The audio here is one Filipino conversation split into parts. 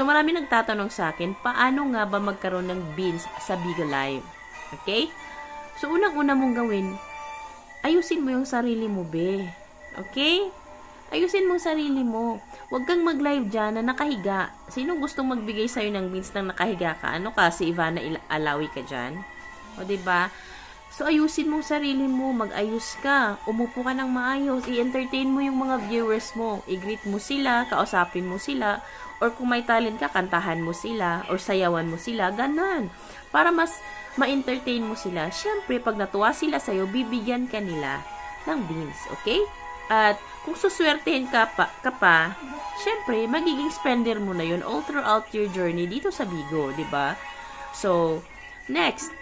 So, marami nagtatanong sa akin, paano nga ba magkaroon ng beans sa Bigo Live? Okay? So, unang-una mong gawin, ayusin mo yung sarili mo, be. Okay? Ayusin mo sarili mo. Huwag kang mag-live dyan na nakahiga. Sino gustong magbigay sa'yo ng beans nang nakahiga ka? Ano ka, si Ivana Alawi ka dyan? O, ba? So, ayusin mo sarili mo. Mag-ayos ka. Umupo ka ng maayos. I-entertain mo yung mga viewers mo. I-greet mo sila. Kausapin mo sila. Or kung may talent ka, kantahan mo sila. Or sayawan mo sila. Ganon. Para mas ma-entertain mo sila. Siyempre, pag natuwa sila sa'yo, bibigyan ka nila ng beans. Okay? At kung suswertehin ka pa, ka pa syempre, magiging spender mo na yun all throughout your journey dito sa Bigo, di ba? So, next,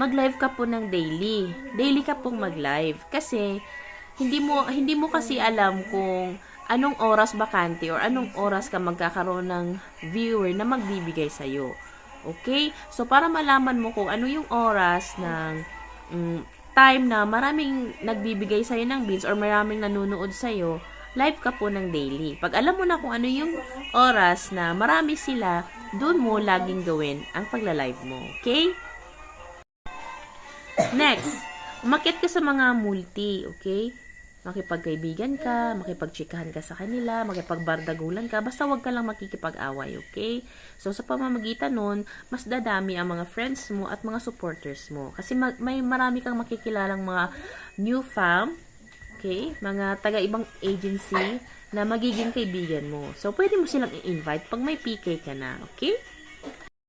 mag-live ka po ng daily. Daily ka pong mag-live. Kasi, hindi mo, hindi mo kasi alam kung anong oras bakante or anong oras ka magkakaroon ng viewer na magbibigay sa'yo. Okay? So, para malaman mo kung ano yung oras ng mm, time na maraming nagbibigay sa'yo ng beans or maraming nanonood sa'yo, live ka po ng daily. Pag alam mo na kung ano yung oras na marami sila, doon mo laging gawin ang pagla-live mo. Okay? Next, umakyat ka sa mga multi, okay? Makipagkaibigan ka, makipagchikahan ka sa kanila, makipagbardagulan ka, basta wag ka lang makikipag-away, okay? So, sa pamamagitan nun, mas dadami ang mga friends mo at mga supporters mo. Kasi ma- may marami kang makikilalang mga new fam, okay? Mga taga-ibang agency na magiging kaibigan mo. So, pwede mo silang i-invite pag may PK ka na, okay?